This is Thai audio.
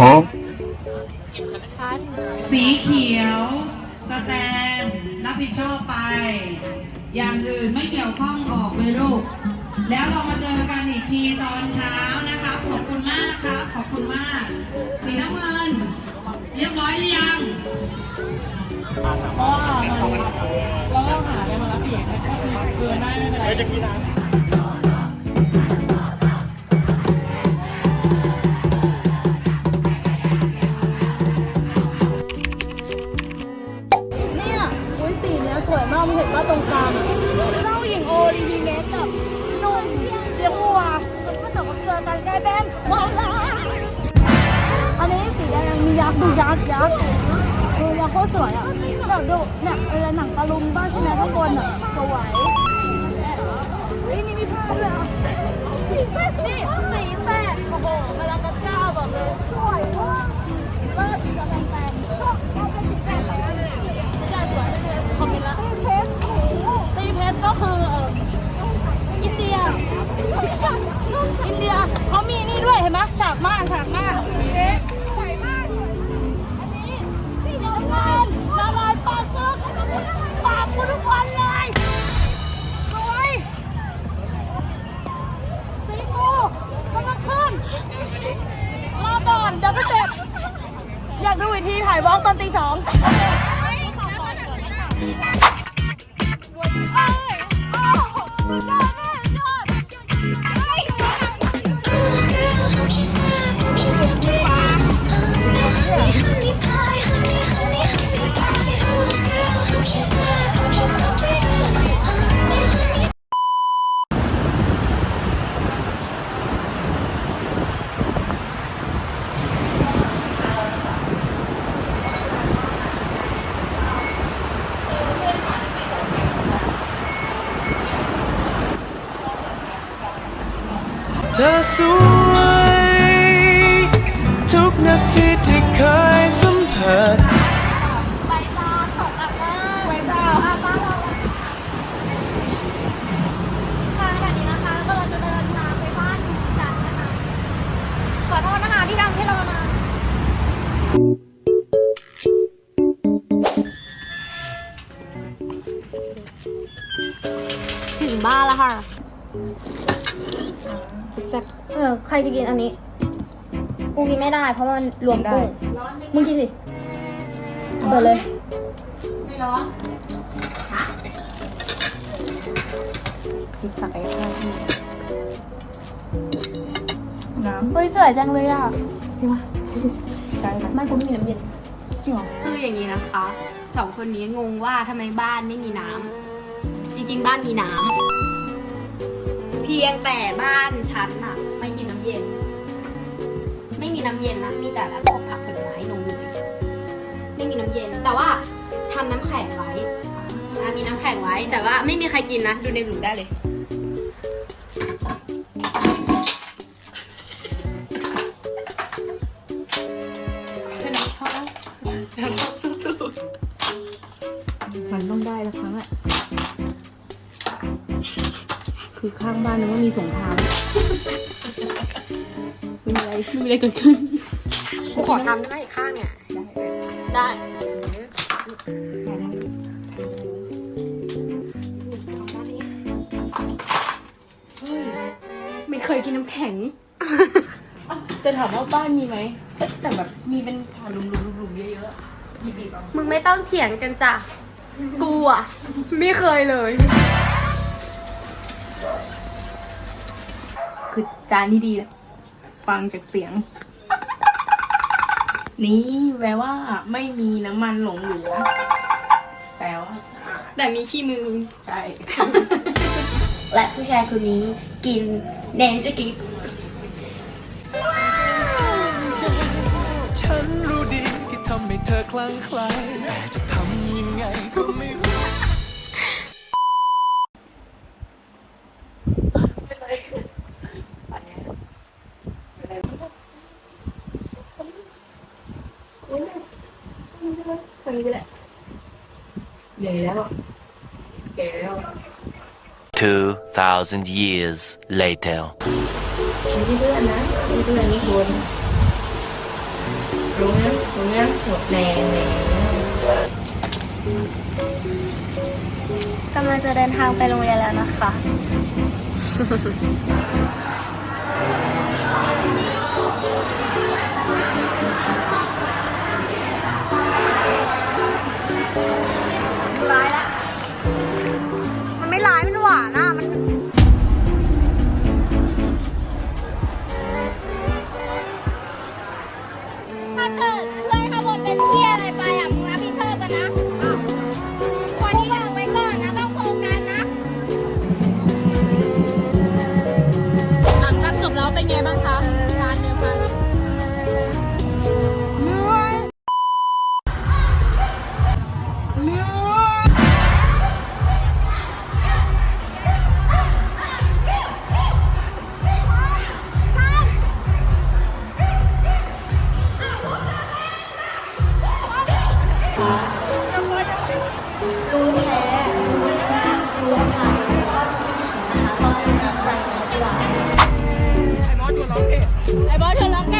Huh? สีเขียว สแตน รับผิดชอบไป อย่างอื่นไม่เกี่ยวข้องออกเลยลูก แล้วเรามาเจอกันอีกทีตอนเช้านะครับ ขอบคุณมากครับ ขอบคุณมาก สีน้ำเงิน เรียบร้อยหรือยังเพราะว่ามันเราต้องหาอะไรมารับเสียงนะก็คือเกินได้ไม่เป็นไราเกิดว่าเจอกันกลายเป็นโบราณอันนี้สีแดงมียักษ์ดูยักษ์ยักษ์ดูยักษ์โคตรสวยอะแบบดูเนี่ยเออหนังตะลุงบ้านใช่ไหมข้างบนอะสวยากมากฉากมากสวยมากอันนี้สีน้ำเงินละลายปากซึกปากกูทุกวันเลยสวยสีกูกำลังขึ้นรอก่อนเดี๋ยวก็เสร็จอยากดูอีกทีถ่ายวอล์กตอนตีสองเอ้ยโอ้สุด เธอสวย ทุกนาทีที่เคยสัมผัสใบตาตกอะมาใบตาอะมาเราค่ะขณะนี้นะคะก็เราจะเดินทางไปบ้านดิฉันนะคะขอโทษนะคะที่ทำให้เรามาถึงบ้านแล้วค่ะ เออใครจะกินอันนี้ กูกินไม่ได้ เพราะมันรวมกุ้งมึงกินสิเปิดเลย ไม่ร้อนใส่ข้าวที่น้เฮ้ยสวยจังเลยอะำพี่ว่าได้ไหมไม่กูไม่มีน้ำเย็นจริงเหรอคืออย่างนี้นะคะสองคนนี้งงว่าทำไมบ้านไม่มีน้ำจริงๆ บ้านมีน้ำเพียงแต่บ้านฉันอะไม่มีน้ำเย็น ไม่มีน้ำเย็นนะ มีแต่พวกผักผลไม้นมเนยไม่มีน้ำเย็น แต่ว่าทำน้ำแข็งไว้อะมีน้ำแข็งไว้ แต่ว่าไม่มีใครกินนะ ดูในหลุมได้เลย เป็นน้ำทอดน้ำทอดสู้ๆ มันต้องได้ละครั้งอะ คือข้างบ้านนึกว่ามีสงครามไม่มีอะไรไม่มีอะไรเกิดขึ้นกูขอทำได้ไหมอีกข้างเนี่ยได้ไม่เคยกินน้ำแข็ง แต่ถามว่าบ้านมีไหม แต่แบบมีเป็นฐานหลุมๆๆๆเยอะๆอะบีบๆเอามึงไม่ต้องเถียงกันจ้ะ กูอะ ไม่เคยเลย คือจานที่ดีแหละฟังจากเสียง นี่แปลว่าไม่มีน้ำมันหลงเหลือ แปลว่าสะอาดแต่มีขี้มือมึงใช่ และผู้ชายคนนี้กินแนนจะกินฉันรู้ดีที่ทำให้เธอคลั่งไคล้แต่จะทำยังไงก็ไม่รู้ นี้ก็ได้เหนื่อยแล้วแก่แล้ว 2,000 years later ไม่ใช่เพื่อนนะเพื่อนนี่คนรู้นรู้นหมดแรงแรงกำลังจะเดินทางไปโรงเรียนแล้วนะคะ รูแพ้รู้ชนรู้อยนะคะตอนนี้รักใครรักหลานไอ้บอสเธอร้องเพลงไอ้บอสเธอร้องเพลง